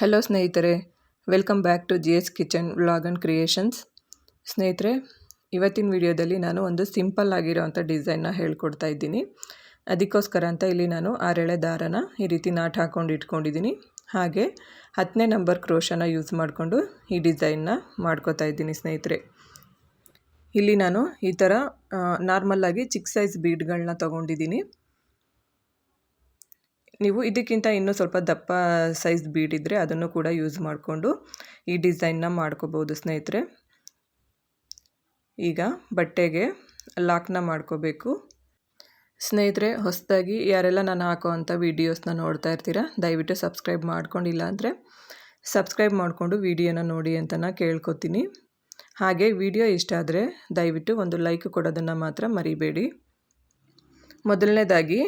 Hello ಸ್ನೇಹಿತರೆ. Welcome back to G S kitchen vlog and creations ಸ್ನೇಹಿತರೆ, ಇವತ್ತಿನ ವಿಡಿಯೋದಲ್ಲಿ ನಾನು ಒಂದು ಸಿಂಪಲ್ ಆಗಿರೋವಂಥ ಡಿಸೈನ್ನ ಹೇಳ್ಕೊಡ್ತಾ ಇದ್ದೀನಿ. ಅದಕ್ಕೋಸ್ಕರ ಅಂತ ಇಲ್ಲಿ ನಾನು ಆರೆಳೆ ದಾರನ ಈ ರೀತಿ ನಾಟ್ ಹಾಕ್ಕೊಂಡು ಇಟ್ಕೊಂಡಿದ್ದೀನಿ. ಹಾಗೆ ಹತ್ತನೇ ನಂಬರ್ ಕ್ರೋಶನ ಯೂಸ್ ಮಾಡಿಕೊಂಡು ಈ ಡಿಸೈನ್ನ ಮಾಡ್ಕೋತಾ ಇದ್ದೀನಿ ಸ್ನೇಹಿತರೆ. ಇಲ್ಲಿ ನಾನು ಈ ಥರ ನಾರ್ಮಲ್ಲಾಗಿ ಚಿಕ್ಕ ಸೈಜ್ ಬೀಡ್ಗಳನ್ನ ತೊಗೊಂಡಿದ್ದೀನಿ. ನೀವು ಇದಕ್ಕಿಂತ ಇನ್ನೂ ಸ್ವಲ್ಪ ದಪ್ಪ ಸೈಜ್ ಇದ್ದರೆ ಅದನ್ನು ಕೂಡ ಯೂಸ್ ಮಾಡಿಕೊಂಡು ಈ ಡಿಸೈನ್ನ ಮಾಡ್ಕೋಬೋದು ಸ್ನೇಹಿತರೆ. ಈಗ ಬಟ್ಟೆಗೆ ಲಾಕ್ನ ಮಾಡ್ಕೋಬೇಕು. ಸ್ನೇಹಿತರೆ, ಹೊಸದಾಗಿ ಯಾರೆಲ್ಲ ನಾನು ಹಾಕೋವಂಥ ವೀಡಿಯೋಸ್ನ ನೋಡ್ತಾ ಇರ್ತೀರಾ, ದಯವಿಟ್ಟು ಸಬ್ಸ್ಕ್ರೈಬ್ ಮಾಡ್ಕೊಂಡಿಲ್ಲ ಅಂದರೆ ಸಬ್ಸ್ಕ್ರೈಬ್ ಮಾಡಿಕೊಂಡು ವೀಡಿಯೋನ ನೋಡಿ ಅಂತ ನಾನು ಕೇಳ್ಕೊತೀನಿ. ಹಾಗೆ ವಿಡಿಯೋ ಇಷ್ಟ ಆದರೆ ದಯವಿಟ್ಟು ಒಂದು ಲೈಕ್ ಕೊಡೋದನ್ನು ಮಾತ್ರ ಮರಿಬೇಡಿ. ಮೊದಲನೇದಾಗಿ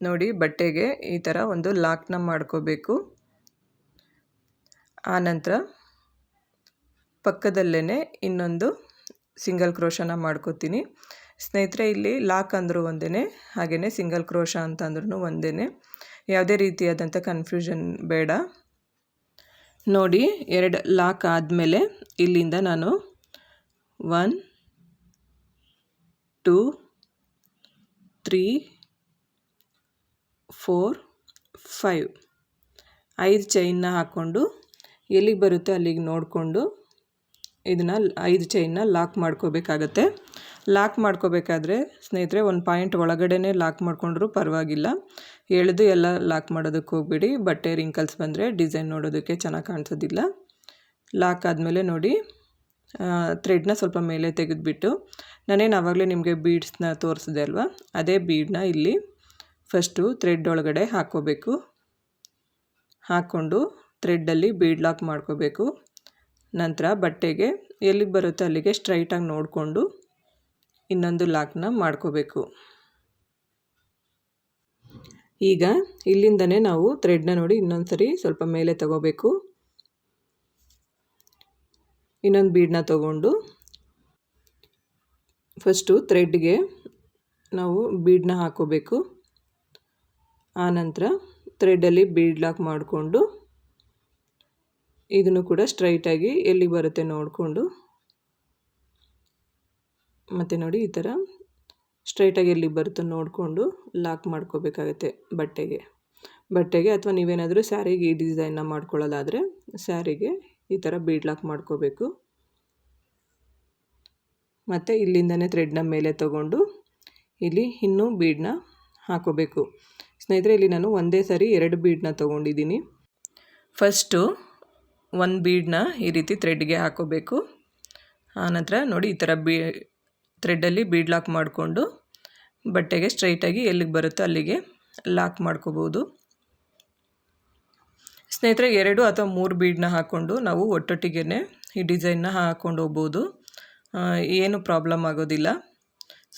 ನೋಡಿ ಬಟ್ಟೆಗೆ ಈ ಥರ ಒಂದು ಲಾಕ್ನ ಮಾಡ್ಕೋಬೇಕು. ಆನಂತರ ಪಕ್ಕದಲ್ಲೇ ಇನ್ನೊಂದು ಸಿಂಗಲ್ ಕ್ರೋಶನ ಮಾಡ್ಕೋತೀನಿ. ಸ್ನೇಹಿತರೆ, ಇಲ್ಲಿ ಲಾಕ್ ಅಂದರೂ ಒಂದೇ ಹಾಗೆಯೇ ಸಿಂಗಲ್ ಕ್ರೋಶ ಅಂತ ಅಂದ್ರೂ ಒಂದೇ ಯಾವುದೇ ರೀತಿಯಾದಂಥ ಕನ್ಫ್ಯೂಷನ್ ಬೇಡ. ನೋಡಿ, ಎರಡು ಲಾಕ್ ಆದಮೇಲೆ ಇಲ್ಲಿಂದ ನಾನು one, two, three four, five. ಐದು ಚೈನ್ನ ಹಾಕ್ಕೊಂಡು ಎಲ್ಲಿಗೆ ಬರುತ್ತೆ ಅಲ್ಲಿಗೆ ನೋಡಿಕೊಂಡು ಇದನ್ನು ಐದು ಚೈನ್ನ ಲಾಕ್ ಮಾಡ್ಕೋಬೇಕಾಗತ್ತೆ. ಲಾಕ್ ಮಾಡ್ಕೋಬೇಕಾದ್ರೆ ಸ್ನೇಹಿತರೆ ಒಂದು ಪಾಯಿಂಟ್ ಒಳಗಡೆನೇ ಲಾಕ್ ಮಾಡಿಕೊಂಡ್ರೂ ಪರವಾಗಿಲ್ಲ. ಎಳೆದು ಎಲ್ಲ ಲಾಕ್ ಮಾಡೋದಕ್ಕೆ ಹೋಗ್ಬಿಡಿ. ಬಟ್ಟೆ ರಿಂಕಲ್ಸ್ ಬಂದರೆ ಡಿಸೈನ್ ನೋಡೋದಕ್ಕೆ ಚೆನ್ನಾಗಿ ಕಾಣಿಸೋದಿಲ್ಲ. ಲಾಕ್ ಆದಮೇಲೆ ನೋಡಿ ಥ್ರೆಡ್ನ ಸ್ವಲ್ಪ ಮೇಲೆ ತೆಗೆದುಬಿಟ್ಟು ನಾನೇನು ಆವಾಗಲೇ ನಿಮಗೆ ಬೀಡ್ಸ್ನ ತೋರಿಸಿದೆ ಅಲ್ವಾ? ಅದೇ ಬೀಡನ್ನ ಇಲ್ಲಿ ಫಸ್ಟು ಥ್ರೆಡ್ ಒಳಗಡೆ ಹಾಕ್ಕೋಬೇಕು. ಹಾಕ್ಕೊಂಡು ಥ್ರೆಡ್ಡಲ್ಲಿ ಬೀಡ್ ಲಾಕ್ ಮಾಡ್ಕೋಬೇಕು. ನಂತರ ಬಟ್ಟೆಗೆ ಎಲ್ಲಿಗೆ ಬರುತ್ತೆ ಅಲ್ಲಿಗೆ ಸ್ಟ್ರೈಟಾಗಿ ನೋಡಿಕೊಂಡು ಇನ್ನೊಂದು ಲಾಕ್ನ ಮಾಡ್ಕೋಬೇಕು. ಈಗ ಇಲ್ಲಿಂದನೇ ನಾವು ಥ್ರೆಡ್ನ ನೋಡಿ ಇನ್ನೊಂದು ಸರಿ ಸ್ವಲ್ಪ ಮೇಲೆ ತಗೋಬೇಕು. ಇನ್ನೊಂದು ಬೀಡನ್ನ ತಗೊಂಡು ಫಸ್ಟು ಥ್ರೆಡ್ಗೆ ನಾವು ಬೀಡನ್ನ ಹಾಕೋಬೇಕು ಆನಂತರ ಥ್ರೆಡ್ಡಲ್ಲಿ ಬೀಡ್ ಲಾಕ್ ಮಾಡಿಕೊಂಡು ಇದನ್ನು ಕೂಡ ಸ್ಟ್ರೈಟಾಗಿ ಎಲ್ಲಿ ಬರುತ್ತೆ ನೋಡಿಕೊಂಡು. ಮತ್ತು ನೋಡಿ ಈ ಥರ ಸ್ಟ್ರೈಟಾಗಿ ಎಲ್ಲಿ ಬರುತ್ತೋ ನೋಡಿಕೊಂಡು ಲಾಕ್ ಮಾಡ್ಕೋಬೇಕಾಗತ್ತೆ ಬಟ್ಟೆಗೆ. ಬಟ್ಟೆಗೆ ಅಥವಾ ನೀವೇನಾದರೂ ಸ್ಯಾರಿಗೆ ಈ ಡಿಸೈನ್ನ ಮಾಡ್ಕೊಳ್ಳೋದಾದರೆ ಸ್ಯಾರಿಗೆ ಈ ಥರ ಬೀಡ್ ಲಾಕ್ ಮಾಡ್ಕೋಬೇಕು. ಮತ್ತು ಇಲ್ಲಿಂದನೇ ಥ್ರೆಡ್ನ ಮೇಲೆ ತಗೊಂಡು ಇಲ್ಲಿ ಇನ್ನೂ ಬೀಡನ್ನ ಹಾಕೋಬೇಕು. ಸ್ನೇಹಿತರೆ, ಇಲ್ಲಿ ನಾನು ಒಂದೇ ಸರಿ ಎರಡು ಬೀಡನ್ನ ತೊಗೊಂಡಿದ್ದೀನಿ. ಫಸ್ಟು ಒಂದು ಬೀಡನ್ನ ಈ ರೀತಿ ಥ್ರೆಡ್ಗೆ ಹಾಕೋಬೇಕು. ಆನಂತರ ನೋಡಿ, ಈ ಥರ ಬೀ ಥ್ರೆಡ್ಡಲ್ಲಿ ಬೀಡ್ ಲಾಕ್ ಮಾಡಿಕೊಂಡು ಬಟ್ಟೆಗೆ ಸ್ಟ್ರೈಟಾಗಿ ಎಲ್ಲಿಗೆ ಬರುತ್ತೋ ಅಲ್ಲಿಗೆ ಲಾಕ್ ಮಾಡ್ಕೋಬೋದು. ಸ್ನೇಹಿತರೆ, ಎರಡು ಅಥವಾ ಮೂರು ಬೀಡನ್ನ ಹಾಕ್ಕೊಂಡು ನಾವು ಒಟ್ಟೊಟ್ಟಿಗೆ ಈ ಡಿಸೈನ್ನ ಹಾಕ್ಕೊಂಡು ಹೋಗ್ಬೋದು. ಏನು ಪ್ರಾಬ್ಲಮ್ ಆಗೋದಿಲ್ಲ.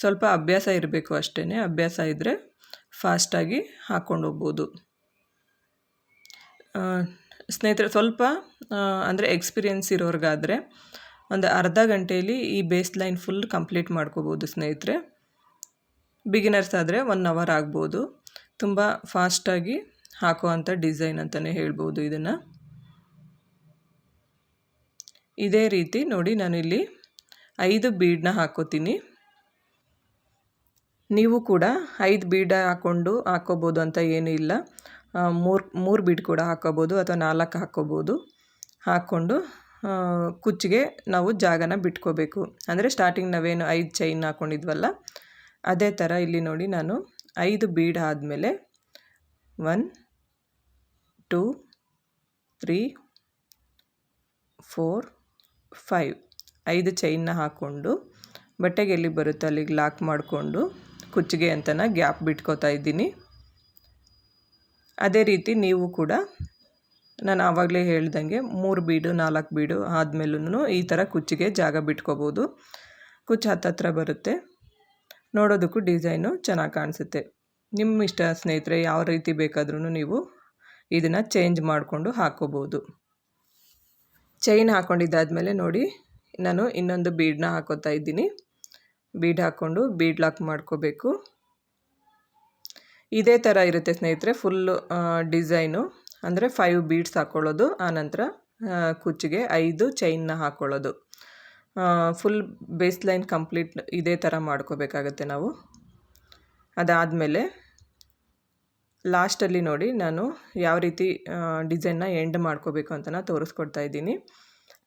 ಸ್ವಲ್ಪ ಅಭ್ಯಾಸ ಇರಬೇಕು ಅಷ್ಟೇ ಅಭ್ಯಾಸ ಇದ್ದರೆ ಫಾಸ್ಟಾಗಿ ಹಾಕ್ಕೊಂಡು ಹೋಗ್ಬೋದು. ಸ್ನೇಹಿತರೆ, ಸ್ವಲ್ಪ ಅಂದರೆ ಎಕ್ಸ್ಪೀರಿಯೆನ್ಸ್ ಇರೋರಿಗಾದರೆ ಒಂದು ಅರ್ಧ ಗಂಟೆಯಲ್ಲಿ ಈ ಬೇಸ್ ಲೈನ್ ಫುಲ್ ಕಂಪ್ಲೀಟ್ ಮಾಡ್ಕೋಬೋದು ಸ್ನೇಹಿತರೆ. ಬಿಗಿನರ್ಸ್ ಆದರೆ ಒನ್ ಅವರ್ ಆಗ್ಬೋದು. ತುಂಬ ಫಾಸ್ಟಾಗಿ ಹಾಕುವಂಥ ಡಿಸೈನ್ ಅಂತಲೇ ಹೇಳ್ಬೋದು ಇದನ್ನು. ಇದೇ ರೀತಿ ನೋಡಿ ನಾನಿಲ್ಲಿ ಐದು ಬೀಡನ್ನ ಹಾಕೋತೀನಿ. ನೀವು ಕೂಡ ಐದು ಬೀಡ ಹಾಕ್ಕೊಂಡು ಹಾಕ್ಕೋಬೋದು ಅಂತ ಏನೂ ಇಲ್ಲ. ಮೂರು ಮೂರು ಬೀಡ್ ಕೂಡ ಹಾಕ್ಕೋಬೋದು ಅಥವಾ ನಾಲ್ಕು ಹಾಕ್ಕೋಬೋದು ಹಾಕ್ಕೊಂಡು ಕುಚ್ಚಿಗೆ ನಾವು ಜಾಗನ ಬಿಟ್ಕೋಬೇಕು. ಅಂದರೆ ಸ್ಟಾರ್ಟಿಂಗ್ ನಾವೇನು ಐದು ಚೈನ್ ಹಾಕ್ಕೊಂಡಿದ್ವಲ್ಲ ಅದೇ ಥರ ಇಲ್ಲಿ ನೋಡಿ ನಾನು ಐದು ಬೀಡ್ ಆದಮೇಲೆ one two three four five ಐದು ಚೈನ್ನ ಹಾಕ್ಕೊಂಡು ಬಟ್ಟೆಗೆ ಎಲ್ಲಿ ಬರುತ್ತೆ ಅಲ್ಲಿಗೆ ಲಾಕ್ ಮಾಡಿಕೊಂಡು ಕುಚ್ಚಿಗೆ ಅಂತನ ಗ್ಯಾಪ್ ಬಿಟ್ಕೋತಾ ಇದ್ದೀನಿ. ಅದೇ ರೀತಿ ನೀವು ಕೂಡ ನಾನು ಆವಾಗಲೇ ಹೇಳ್ದಂಗೆ ಮೂರು ಬೀಡು, ನಾಲ್ಕು ಬೀಡು ಆದಮೇಲೂ ಈ ಥರ ಕುಚ್ಚಿಗೆ ಜಾಗ ಬಿಟ್ಕೋಬೋದು. ಕುಚ್ಚು ಹತ್ತತ್ರ ಬರುತ್ತೆ. ನೋಡೋದಕ್ಕೂ ಡಿಸೈನು ಚೆನ್ನಾಗಿ ಕಾಣಿಸುತ್ತೆ. ನಿಮ್ಮ ಇಷ್ಟ ಸ್ನೇಹಿತರೆ, ಯಾವ ರೀತಿ ಬೇಕಾದ್ರೂ ನೀವು ಇದನ್ನು ಚೇಂಜ್ ಮಾಡಿಕೊಂಡು ಹಾಕೋಬೋದು ಚೈನ್ ಹಾಕ್ಕೊಂಡಿದ್ದಾದಮೇಲೆ ನೋಡಿ, ನಾನು ಇನ್ನೊಂದು ಬೀಡನ್ನ ಹಾಕೋತಾ ಇದ್ದೀನಿ. ಬೀಡ್ ಹಾಕ್ಕೊಂಡು ಬೀಡ್ ಲಾಕ್ ಮಾಡ್ಕೋಬೇಕು. ಇದೇ ಥರ ಇರುತ್ತೆ ಸ್ನೇಹಿತರೆ ಫುಲ್ಲು ಡಿಸೈನು ಅಂದರೆ ಫೈವ್ ಬೀಡ್ಸ್ ಹಾಕ್ಕೊಳ್ಳೋದು ಆನಂತರ ಕುಚ್ಚಿಗೆ ಐದು ಚೈನ್ನ ಹಾಕ್ಕೊಳ್ಳೋದು ಫುಲ್ ಬೇಸ್ ಲೈನ್ ಕಂಪ್ಲೀಟ್ ಇದೇ ಥರ ಮಾಡ್ಕೋಬೇಕಾಗತ್ತೆ ನಾವು. ಅದಾದಮೇಲೆ ಲಾಸ್ಟಲ್ಲಿ ನೋಡಿ ನಾನು ಯಾವ ರೀತಿ ಡಿಸೈನ್ನ ಎಂಡ್ ಮಾಡ್ಕೋಬೇಕು ಅಂತ ತೋರಿಸ್ಕೊಡ್ತಾ ಇದ್ದೀನಿ.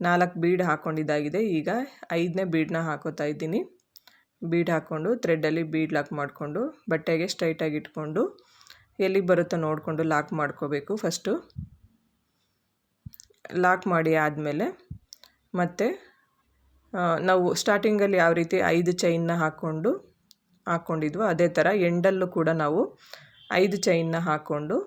ನಾಲ್ಕು ಬೀಡ್ ಹಾಕ್ಕೊಂಡಿದ್ದಾಗಿದೆ ಈಗ ಐದನೇ ಬೀಡನ್ನ ಹಾಕೋತಾ ಇದ್ದೀನಿ. ಬೀಡ್ ಹಾಕ್ಕೊಂಡು ಥ್ರೆಡ್ಡಲ್ಲಿ ಬೀಡ್ ಲಾಕ್ ಮಾಡಿಕೊಂಡು, ಬಟ್ಟೆಗೆ ಸ್ಟ್ರೈಟಾಗಿ ಇಟ್ಕೊಂಡು, ಎಲ್ಲಿಗೆ ಬರುತ್ತೋ ನೋಡಿಕೊಂಡು ಲಾಕ್ ಮಾಡ್ಕೋಬೇಕು ಫಸ್ಟು ಲಾಕ್ ಮಾಡಿ ಆದಮೇಲೆ ಮತ್ತು ನಾವು ಸ್ಟಾರ್ಟಿಂಗಲ್ಲಿ ಯಾವ ರೀತಿ ಐದು ಚೈನ್ನ ಹಾಕ್ಕೊಂಡು ಹಾಕ್ಕೊಂಡಿದ್ವೋ ಅದೇ ಥರ ಎಂಡಲ್ಲೂ ಕೂಡ ನಾವು ಐದು ಚೈನ್ನ ಹಾಕ್ಕೊಂಡು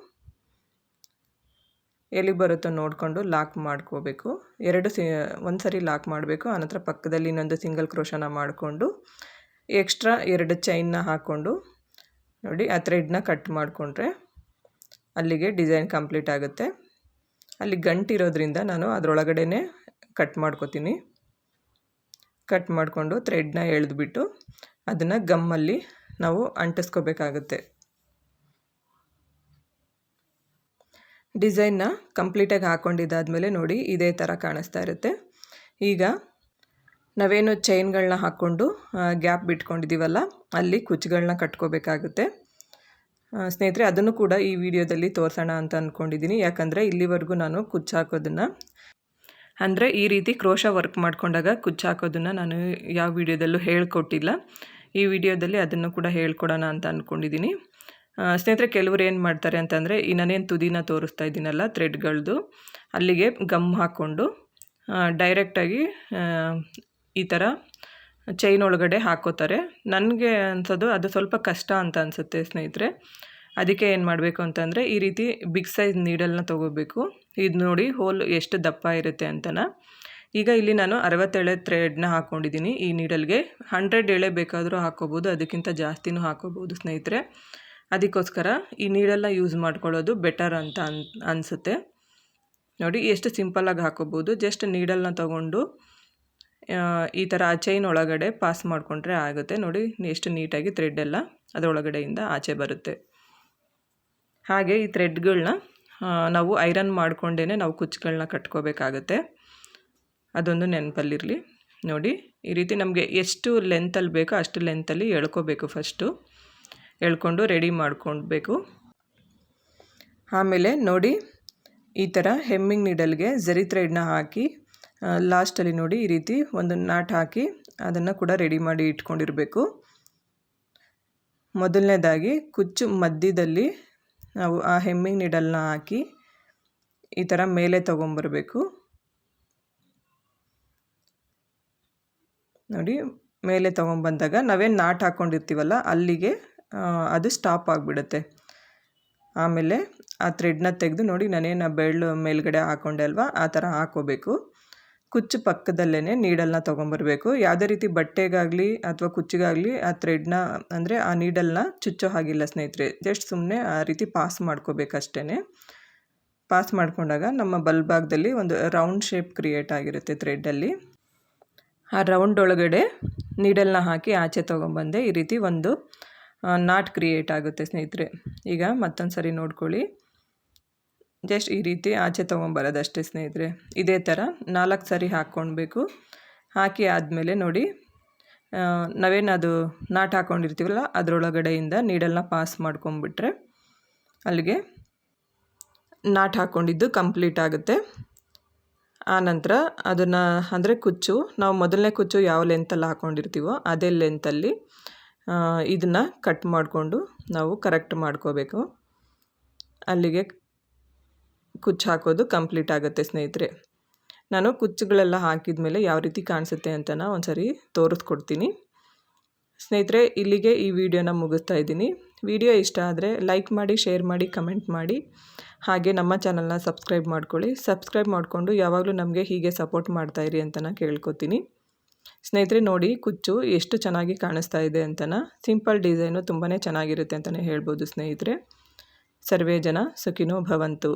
ಎಲ್ಲಿ ಬರುತ್ತೋ ನೋಡಿಕೊಂಡು ಲಾಕ್ ಮಾಡ್ಕೋಬೇಕು. ಎರಡು ಸಿ ಒಂದು ಸರಿ ಲಾಕ್ ಮಾಡಬೇಕು, ಆನಂತರ ಪಕ್ಕದಲ್ಲಿ ಇನ್ನೊಂದು ಸಿಂಗಲ್ ಕ್ರೋಶನ ಮಾಡಿಕೊಂಡು ಎಕ್ಸ್ಟ್ರಾ ಎರಡು ಚೈನ್ನ ಹಾಕ್ಕೊಂಡು ನೋಡಿ ಆ ಥ್ರೆಡ್ನ ಕಟ್ ಮಾಡಿಕೊಂಡ್ರೆ ಅಲ್ಲಿಗೆ ಡಿಸೈನ್ ಕಂಪ್ಲೀಟ್ ಆಗುತ್ತೆ. ಅಲ್ಲಿ ಗಂಟಿರೋದ್ರಿಂದ ನಾನು ಅದರೊಳಗಡೆ ಕಟ್ ಮಾಡ್ಕೋತೀನಿ. ಕಟ್ ಮಾಡಿಕೊಂಡು ಥ್ರೆಡ್ನ ಎಳೆದ್ಬಿಟ್ಟು ಅದನ್ನು ಗಮ್ಮಲ್ಲಿ ನಾವು ಅಂಟಿಸ್ಕೋಬೇಕಾಗುತ್ತೆ. ಡಿಸೈನ್ನ ಕಂಪ್ಲೀಟಾಗಿ ಹಾಕ್ಕೊಂಡಿದ್ದಾದಮೇಲೆ ನೋಡಿ ಇದೇ ಥರ ಕಾಣಿಸ್ತಾ ಇರುತ್ತೆ. ಈಗ ನಾವೇನು ಚೈನ್ಗಳನ್ನ ಹಾಕ್ಕೊಂಡು ಗ್ಯಾಪ್ ಬಿಟ್ಕೊಂಡಿದ್ದೀವಲ್ಲ ಅಲ್ಲಿ ಕುಚ್ಚುಗಳನ್ನ ಕಟ್ಕೋಬೇಕಾಗುತ್ತೆ. ಸ್ನೇಹಿತರೆ, ಅದನ್ನು ಕೂಡ ಈ ವಿಡಿಯೋದಲ್ಲಿ ತೋರಿಸೋಣ ಅಂತ ಅಂದ್ಕೊಂಡಿದ್ದೀನಿ ಯಾಕಂದರೆ ಇಲ್ಲಿವರೆಗೂ ನಾನು ಕುಚ್ಚು ಹಾಕೋದನ್ನು, ಅಂದರೆ ಈ ರೀತಿ ಕ್ರೋಶ ವರ್ಕ್ ಮಾಡ್ಕೊಂಡಾಗ ಕುಚ್ಚು ಹಾಕೋದನ್ನು ನಾನು ಯಾವ ವಿಡಿಯೋದಲ್ಲೂ ಹೇಳ್ಕೊಟ್ಟಿಲ್ಲ. ಈ ವಿಡಿಯೋದಲ್ಲಿ ಅದನ್ನು ಕೂಡ ಹೇಳ್ಕೊಡೋಣ ಅಂತ ಅಂದ್ಕೊಂಡಿದ್ದೀನಿ ಸ್ನೇಹಿತರೆ, ಕೆಲವರು ಏನು ಮಾಡ್ತಾರೆ ಅಂತಂದರೆ, ಈ ನಾನೇನು ತುದಿನ ತೋರಿಸ್ತಾ ಇದ್ದೀನಲ್ಲ ಥ್ರೆಡ್ಗಳದ್ದು ಅಲ್ಲಿಗೆ ಗಮ್ ಹಾಕ್ಕೊಂಡು ಡೈರೆಕ್ಟಾಗಿ ಈ ಥರ ಚೈನ್ ಒಳಗಡೆ ಹಾಕೋತಾರೆ. ನನಗೆ ಅನ್ಸೋದು ಅದು ಸ್ವಲ್ಪ ಕಷ್ಟ ಅಂತ ಅನಿಸುತ್ತೆ ಸ್ನೇಹಿತರೆ. ಅದಕ್ಕೆ ಏನು ಮಾಡಬೇಕು ಅಂತಂದರೆ ಈ ರೀತಿ ಬಿಗ್ ಸೈಜ್ ನೀಡಲ್ನ ತೊಗೋಬೇಕು. ಇದು ನೋಡಿ ಹೋಲ್ ಎಷ್ಟು ದಪ್ಪ ಇರುತ್ತೆ ಅಂತನ. ಈಗ ಇಲ್ಲಿ ನಾನು ಅರವತ್ತೇಳೆ ಥ್ರೆಡ್ನ ಹಾಕ್ಕೊಂಡಿದ್ದೀನಿ ಈ ನೀಡಲ್ಗೆ ಹಂಡ್ರೆಡ್ ಎಳೆ ಬೇಕಾದರೂ ಹಾಕೋಬೋದು, ಅದಕ್ಕಿಂತ ಜಾಸ್ತಿನೂ ಹಾಕೋಬೋದು ಸ್ನೇಹಿತರೆ. ಅದಕ್ಕೋಸ್ಕರ ಈ ನೀಡಲ್ನ ಯೂಸ್ ಮಾಡ್ಕೊಳ್ಳೋದು ಬೆಟರ್ ಅಂತ ಅನ್, ಅನಿಸುತ್ತೆ. ನೋಡಿ, ಎಷ್ಟು ಸಿಂಪಲ್ಲಾಗಿ ಹಾಕೋಬೋದು. ಜಸ್ಟ್ ನೀಡಲ್ನ ತೊಗೊಂಡು ಈ ಥರ ಆ ಚೈನ್ ಒಳಗಡೆ ಪಾಸ್ ಮಾಡಿಕೊಂಡ್ರೆ ಆಗುತ್ತೆ. ನೋಡಿ ಎಷ್ಟು ನೀಟಾಗಿ ಥ್ರೆಡ್ ಎಲ್ಲ ಅದರೊಳಗಡೆಯಿಂದ ಆಚೆ ಬರುತ್ತೆ. ಹಾಗೆ ಈ ಥ್ರೆಡ್ಗಳನ್ನ ನಾವು ಐರನ್ ಮಾಡಿಕೊಂಡೇ ನಾವು ಕುಚ್ಚುಗಳನ್ನ ಕಟ್ಕೋಬೇಕಾಗತ್ತೆ. ಅದೊಂದು ನೆನಪಲ್ಲಿರಲಿ. ನೋಡಿ, ಈ ರೀತಿ ನಮಗೆ ಎಷ್ಟು ಲೆಂತಲ್ಲಿ ಬೇಕೋ ಅಷ್ಟು ಲೆಂತಲ್ಲಿ ಎಳ್ಕೋಬೇಕು ಫಸ್ಟು ಎಳ್ಕೊಂಡು ರೆಡಿ ಮಾಡ್ಕೊಳ್ಬೇಕು ಆಮೇಲೆ ನೋಡಿ, ಈ ಥರ ಹೆಮ್ಮಿಂಗ್ ನೀಡಲ್ಗೆ ಜರಿ ಥ್ರೆಡ್ನ ಹಾಕಿ ಲಾಸ್ಟಲ್ಲಿ ನೋಡಿ ಈ ರೀತಿ ಒಂದು ನಾಟ್ ಹಾಕಿ ಅದನ್ನು ಕೂಡ ರೆಡಿ ಮಾಡಿ ಇಟ್ಕೊಂಡಿರಬೇಕು. ಮೊದಲನೇದಾಗಿ ಕುಚ್ಚು ಮಧ್ಯದಲ್ಲಿ ನಾವು ಆ ಹೆಮ್ಮಿಂಗ್ ನೀಡಲ್ನ ಹಾಕಿ ಈ ಥರ ಮೇಲೆ ತೊಗೊಂಬರಬೇಕು. ನೋಡಿ, ಮೇಲೆ ತೊಗೊಂಬಂದಾಗ ನಾವೇನು ನಾಟ್ ಹಾಕ್ಕೊಂಡಿರ್ತೀವಲ್ಲ ಅಲ್ಲಿಗೆ ಅದು ಸ್ಟಾಪ್ ಆಗಿಬಿಡುತ್ತೆ. ಆಮೇಲೆ ಆ ಥ್ರೆಡ್ನ ತೆಗೆದು ನೋಡಿ ನಾನೇನು ಬೆಳ್ಳು ಮೇಲ್ಗಡೆ ಹಾಕ್ಕೊಂಡೆ ಅಲ್ವಾ, ಆ ಥರ ಹಾಕೋಬೇಕು. ಕುಚ್ಚು ಪಕ್ಕದಲ್ಲೇ ನೀಡಲ್ನ ತೊಗೊಂಬರ್ಬೇಕು. ಯಾವುದೇ ರೀತಿ ಬಟ್ಟೆಗಾಗಲಿ ಅಥವಾ ಕುಚ್ಚಿಗಾಗಲಿ ಆ ಥ್ರೆಡ್ನ, ಅಂದರೆ ಆ ನೀಡಲ್ನ ಚುಚ್ಚೋ ಹಾಗಿಲ್ಲ ಸ್ನೇಹಿತರೆ. ಜಸ್ಟ್ ಸುಮ್ಮನೆ ಆ ರೀತಿ ಪಾಸ್ ಮಾಡ್ಕೋಬೇಕಷ್ಟೇ ಪಾಸ್ ಮಾಡಿಕೊಂಡಾಗ ನಮ್ಮ ಬಲ್ಭಾಗದಲ್ಲಿ ಒಂದು ರೌಂಡ್ ಶೇಪ್ ಕ್ರಿಯೇಟ್ ಆಗಿರುತ್ತೆ ಥ್ರೆಡ್ಡಲ್ಲಿ. ಆ ರೌಂಡ್ ಒಳಗಡೆ ನೀಡಲ್ನ ಹಾಕಿ ಆಚೆ ತೊಗೊಂಬಂದೆ ಈ ರೀತಿ ಒಂದು ನಾಟ್ ಕ್ರಿಯೇಟ್ ಆಗುತ್ತೆ ಸ್ನೇಹಿತರೆ. ಈಗ ಮತ್ತೊಂದು ಸರಿ ನೋಡ್ಕೊಳ್ಳಿ. ಜಸ್ಟ್ ಈ ರೀತಿ ಆಚೆ ತೊಗೊಂಬರೋದಷ್ಟೇ ಸ್ನೇಹಿತರೆ. ಇದೇ ಥರ ನಾಲ್ಕು ಸರಿ ಹಾಕ್ಕೊಳ್ಬೇಕು ಹಾಕಿ ಆದಮೇಲೆ ನೋಡಿ ನಾವೇನದು ನಾಟ್ ಹಾಕ್ಕೊಂಡಿರ್ತೀವಲ್ಲ, ಅದರೊಳಗಡೆಯಿಂದ ನೀಡಲ್ನ ಪಾಸ್ ಮಾಡ್ಕೊಂಬಿಟ್ರೆ ಅಲ್ಲಿಗೆ ನಾಟ್ ಹಾಕ್ಕೊಂಡಿದ್ದು ಕಂಪ್ಲೀಟ್ ಆಗುತ್ತೆ. ಆನಂತರ ಅದನ್ನು, ಅಂದರೆ ಕುಚ್ಚು, ನಾವು ಮೊದಲನೇ ಕುಚ್ಚು ಯಾವ ಲೆಂತಲ್ಲಿ ಹಾಕ್ಕೊಂಡಿರ್ತೀವೋ ಅದೇ ಲೆಂತಲ್ಲಿ ಇದನ್ನು ಕಟ್ ಮಾಡಿಕೊಂಡು ನಾವು ಕರೆಕ್ಟ್ ಮಾಡ್ಕೋಬೇಕು. ಅಲ್ಲಿಗೆ ಕುಚ್ಚು ಹಾಕೋದು ಕಂಪ್ಲೀಟ್ ಆಗುತ್ತೆ ಸ್ನೇಹಿತರೆ. ನಾನು ಕುಚ್ಚುಗಳೆಲ್ಲ ಹಾಕಿದ ಮೇಲೆ ಯಾವ ರೀತಿ ಕಾಣಿಸುತ್ತೆ ಅಂತ ಒಂದು ಸರಿ ತೋರಿಸ್ಕೊಡ್ತೀನಿ ಸ್ನೇಹಿತರೆ, ಇಲ್ಲಿಗೆ ಈ ವಿಡಿಯೋನ ಮುಗಿಸ್ತಾ ಇದ್ದೀನಿ. ವಿಡಿಯೋ ಇಷ್ಟ ಆದರೆ ಲೈಕ್ ಮಾಡಿ, ಶೇರ್ ಮಾಡಿ, ಕಮೆಂಟ್ ಮಾಡಿ. ಹಾಗೆ ನಮ್ಮ ಚಾನಲ್ನ ಸಬ್ಸ್ಕ್ರೈಬ್ ಮಾಡ್ಕೊಳ್ಳಿ. ಸಬ್ಸ್ಕ್ರೈಬ್ ಮಾಡಿಕೊಂಡು ಯಾವಾಗಲೂ ನಮಗೆ ಹೀಗೆ ಸಪೋರ್ಟ್ ಮಾಡ್ತಾಯಿರಿ ಅಂತ ಕೇಳ್ಕೊತೀನಿ. ಸ್ನೇಹಿತರೆ, ನೋಡಿ ಕುಚ್ಚು ಎಷ್ಟು ಚೆನ್ನಾಗಿ ಕಾಣಿಸ್ತಾ ಇದೆ ಅಂತನ. ಸಿಂಪಲ್ ಡಿಸೈನು ತುಂಬಾ ಚೆನ್ನಾಗಿರುತ್ತೆ ಅಂತಲೇ ಹೇಳ್ಬೋದು ಸ್ನೇಹಿತರೆ. ಸರ್ವೇ ಜನ ಸುಖಿನೋ ಭವಂತು.